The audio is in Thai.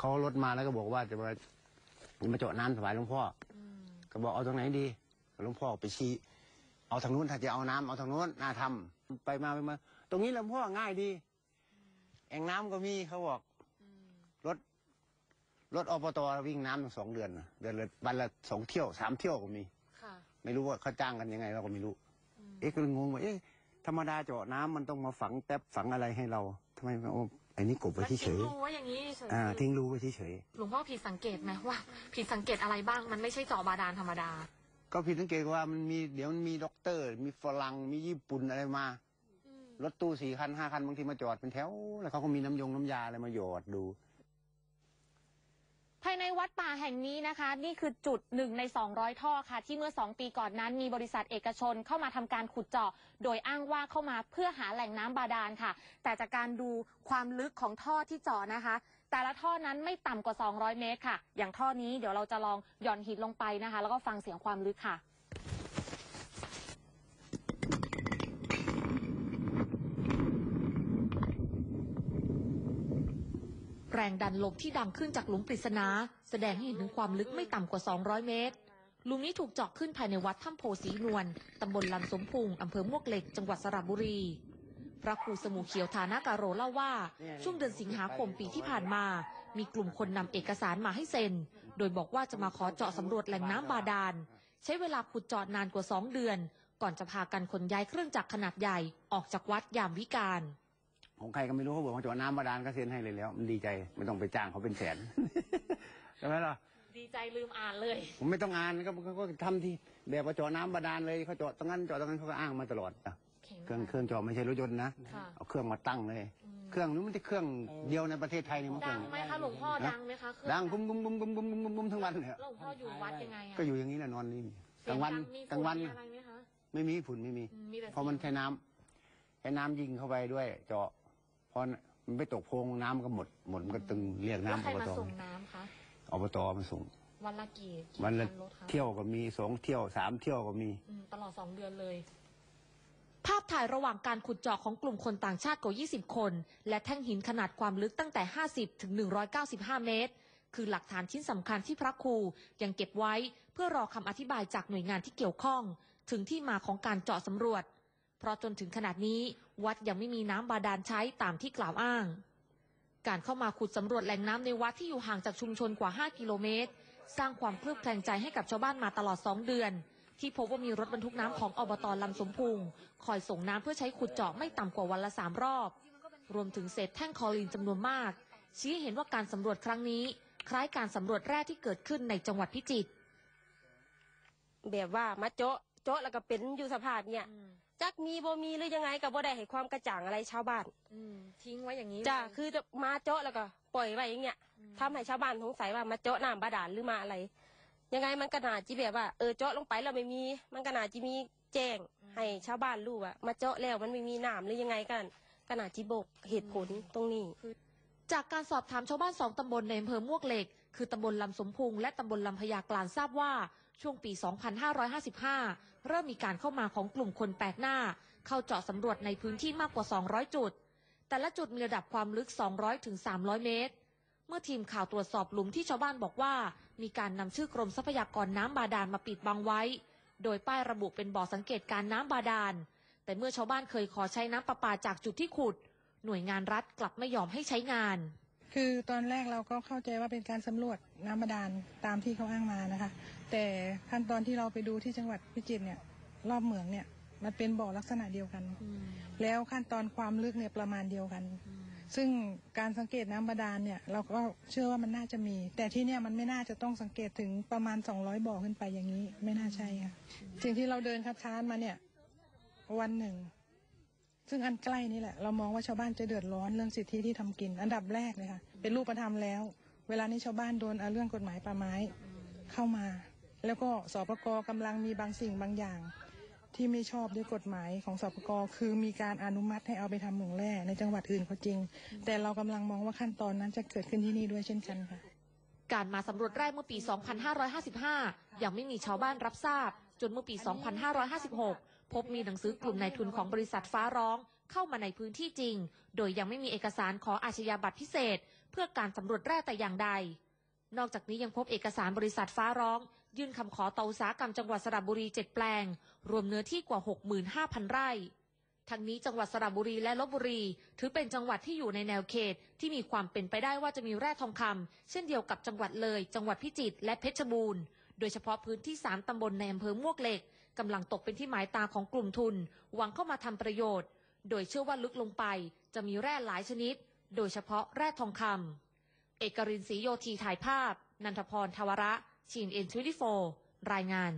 เขารถมาแล้วก็บอกว่าจะมามาเจาะน้ำถวายหลวงพ่ออก็บอกเอาตรงไหนดีหลวงพ่อไปชี้เอาทางนู้นถ้าจะเอาน้ำเอาทางนู้นน่าทำไปมาไปมา ตรงนี้หลวงพ่อง่ายดี แอ่งน้ำก็มีเขาบอก รถ รถอบตวิ่งน้ำตั้งสองเดือนน่ะเดือนละวันละสองเที่ยวสามเที่ยวก็มี ค่ะ ไม่รู้ว่าเขาจ้างกันยังไงเราก็ไม่รู้ เอ๊ะก็เลยงงว่าเอ๊ะธรรมดาเจาะน้ำมันต้องมาฝังแป๊บฝังอะไรให้เราทำไมเอาไอ้ นี่กบไว้มันเฉทิ้งยรูไว้อย่างนี้เฉยๆอ่าทิ้งรูไว้เฉยหลวงพ่อผิดสังเกตไหมว่า ผิดสังเกตอะไรบ้างมันไม่ใช่เจาะบาดาลธรรมดาๆก็ผิดสังเกตว่ามันมีเดี๋ยวมันมีด็อกเตอร์ มีฝรั่งมีญี่ปุ่นอะไรมารถตู้สี่คันห้าคันบางทีมาจอดเป็นแถว แล้วเขาก็มีน้ำยงน้ำยาอะไรมาหยอดดู ภายในวัดป่าแห่งนี้นะคะ นี่คือจุดหนึ่งใน 200 ท่อค่ะ ที่เมื่อ 2 ปีก่อนนั้นมีบริษัทเอกชนเข้ามาทำการขุดเจาะ โดยอ้างว่าเข้ามาเพื่อหาแหล่งน้ำบาดาลค่ะ แต่จากการดูความลึกของท่อที่เจาะนะคะ แต่ละท่อนั้นไม่ต่ำกว่า 200 เมตรค่ะ อย่างท่อนี้เดี๋ยวเราจะลองหย่อนหินลงไปนะคะ แล้วก็ฟังเสียงความลึกค่ะ แรงดันลมที่ดังขึ้นจากหลุมปริศนา แสดงให้เห็นถึงความลึกไม่ต่ำกว่า 200 เมตร หลุมนี้ถูกเจาะขึ้นภายในวัดถ้ำโพสีนวลตำบลลำสมพุงอำเภอมวกเหล็ก จังหวัดสระบุรี พระครูสมุเขียวฐานากาโรเล่าว่า ช่วงเดือนสิงหาคมปีที่ผ่านมา มีกลุ่มคนนำเอกสารมาให้เซ็น โดยบอกว่าจะมาขอเจาะสำรวจแหล่งน้ำบาดาล ใช้เวลาขุดเจาะนานกว่า 2 เดือน ก่อนจะพากันขนย้ายเครื่องจักรขนาดใหญ่ออกจากวัดยามวิกาล ของใครก็ไม่รู้เขาบอกว่าเจาะน้ำบาดาลก็เซ็นให้เลยแล้ว มันดีใจไม่ต้องไปจ้างเขาเป็นแสนใช่ไหมล่ะดีใจลืมอ่านเลย ผมไม่ต้องอ่านก็ก็ก็ทำที่แบบว่าเจาะน้ำบาดาลเลยเขาเจาะตรงนั้นเจาะตรงนั้นเขาก็อ้างมาตลอดอะเครื่องเครื่องเจาะไม่ใช่รถยนต์นะค่ะเอาเครื่องมาตั้งเลย เครื่องนี้มันจะเครื่องเดียวในประเทศไทยนี่มันเคดัรื่องงไหมคะหลวงพ่อดังไหมคะเครื่องดังกุ้มกุ้มกุ้มกุ้มกุ้มกุ้มกุ้มทั้งวันเลยแล้วหลวงพ่ออยู่วัดยังไงอะก็อยู่อย่างนี้แหละนอนนี่กเสียลางวันดัมีกลางวันฝุ่มีอะไรไหมคะไม่มีฝุ่นไม่มีอืมมีแต่เพราะมันใช้น้ำใช้น้ำยิงเข้าไปด้วย เจาะ พอมันไปตกโพรงน้ำก็หมดหมดมันก็ตึงเรียกแล้วน้ำใครอบมาตส่งน้ำคะอบตมาส่ง วันละกี่กี่วันละคัรถคะเที่ยวก็มีสองเที่ยวสามเที่ยวก็มี อืมตลอดสองเดือนเลย ภาพถ่ายระหว่างการขุดเจาะของกลุ่มคนต่างชาติกว่า 20 คน และแท่งหินขนาดความลึกตั้งแต่ 50 ถึง 195 เมตร คือหลักฐานชิ้นสำคัญที่พระครูยังเก็บไว้เพื่อรอคำอธิบายจากหน่วยงานที่เกี่ยวข้อง ถึงที่มาของการเจาะสำรวจ เพราะจนถึงขนาดนี้วัดยังไม่มีน้ำบาดาลใช้ตามที่กล่าวอ้าง การเข้ามาขุดสำรวจแหล่งน้ำในวัดที่อยู่ห่างจากชุมชนกว่า 5 กิโลเมตร สร้างความเคลือบแคลงใจให้กับชาวบ้านมาตลอด 2 เดือน ที่พบว่ามีรถบรรทุกน้ำของอบตลำสมพุงคอยส่งน้ำเพื่อใช้ขุดเจาะไม่ต่ำกว่าวันละสามรอบ รวมถึงเศษแท่งคอรีนจำนวนมาก ชี้เห็นว่าการสำรวจครั้งนี้ คล้ายการสำรวจแรกที่เกิดขึ้นในจังหวัดพิจิตรแบบว่ามาโจะโจะแล้วก็เป็นอยู่สภาพเนี่ย จักมีบ่มีหรือยังไงกับบ่ได้ให้ความกระจ่างอะไรชาวบ้านอืมทิ้งไว้อย่างนี้จ้าเลยคือจะมาโจะแล้วก็ปล่อยไว้อย่างเงี้ยทำให้ชาวบ้านสงสัยว่ามาโจะน้ำบาดาลหรือมาอะไร ยังไงมันก็น่าจีแบบว่าเออโจะลงไปแล้วไม่มี มันก็น่าจีมีแจ้งให้ชาวบ้านรู้ว่ามาโจะแล้วมันไม่มีน้ำหรือยังไงกันก็น่าจีบอกเหตุผลตรงนี้ จากการสอบถามชาวบ้านสองตำบลในอำเภอมวกเหล็ก คือตำบลลำสมพุงและตำบลลำพญากลางทราบว่า ช่วงปี 2555 เริ่มมีการเข้ามาของกลุ่มคนแปลกหน้า เข้าเจาะสำรวจในพื้นที่มากกว่า 200 จุด แต่ละจุดมีระดับความลึก 200 ถึง 300 เมตร เมื่อทีมข่าวตรวจสอบหลุมที่ชาวบ้านบอกว่า มีการนำชื่อกรมทรัพยากรน้ำบาดาลมาปิดบังไว้ โดยป้ายระบุเป็นบ่อสังเกตการน้ำบาดาล แต่เมื่อชาวบ้านเคยขอใช้น้ำประปาจากจุดที่ขุด หน่วยงานรัฐกลับไม่ยอมให้ใช้งาน คือตอนแรกเราก็เข้าใจว่าเป็นการสำรวจน้ำบาดาลตามที่เขาอ้างมานะคะ แต่ขั้นตอนที่เราไปดูที่จังหวัดพิจิตรเนี่ยรอบเหมืองเนี่ยมันเป็นบ่อลักษณะเดียวกัน แล้วขั้นตอนความลึกเนี่ยประมาณเดียวกัน ซึ่งการสังเกตน้ำบาดาลเนี่ยเราก็เชื่อว่ามันน่าจะมี แต่ที่เนี่ยมันไม่น่าจะต้องสังเกตถึงประมาณ 200 บ่อขึ้นไปอย่างนี้ ไม่น่าใช่ค่ะสิ่งที่เราเดินคัดค้านมาเนี่ยวันหนึ่ง ซึ่งอันใกล้นี่แหละเรามองว่าชาวบ้านจะเดือดร้อนเรื่องสิทธิที่ทำกิน อันดับแรกเลยค่ะเป็นรูปธรรมแล้ว เวลานี้ชาวบ้านโดนเอาเรื่องกฎหมายป่าไม้เข้ามา แล้วก็สปกกำลังมีบางสิ่งบางอย่าง ที่ไม่ชอบด้วยกฎหมายของสปกคือมีการอนุมัติให้เอาไปทำเหมืองแร่ในจังหวัดอื่นก็จริง แต่เรากำลังมองว่าขั้นตอนนั้นจะเกิดขึ้นที่นี่ด้วยเช่นกันค่ะ การมาสำรวจแรกเมื่อปี 2555 ยังไม่มีชาวบ้านรับทราบ จนเมื่อปี 2556 พบมีหนังสือกลุ่มนายทุนของบริษัทฟ้าร้อง เข้ามาในพื้นที่จริง โดยยังไม่มีเอกสารขออาชญาบัตรพิเศษ เพื่อการสำรวจแร่แต่อย่างใด นอกจากนี้ยังพบเอกสารบริษัทฟ้าร้อง ยื่นคำขอต่ออุตสาหกรรมจังหวัดสระบุรี7แปลง รวมเนื้อที่กว่า 65,000 ไร่ทั้งนี้จังหวัดสระบุรีและลบบุรี ถือเป็นจังหวัดที่อยู่ในแนวเขตที่มีความเป็นไปได้ว่าจะมีแร่ทองคำเช่นเดียวกับจังหวัดเลย จังหวัดพิจิตรและเพชรบูรณ์ โดยเฉพาะพื้นที่ 3 ตำบลในอำเภอมวกเหล็ก กำลังตกเป็นที่หมายตาของกลุ่มทุน หวังเข้ามาทำประโยชน์ โดยเชื่อว่าลึกลงไปจะมีแร่หลายชนิด โดยเฉพาะแร่ทองคำเอกรินศรีโยธีถ่ายภาพ นันทพรทวระชีนเอ็นทรายงาน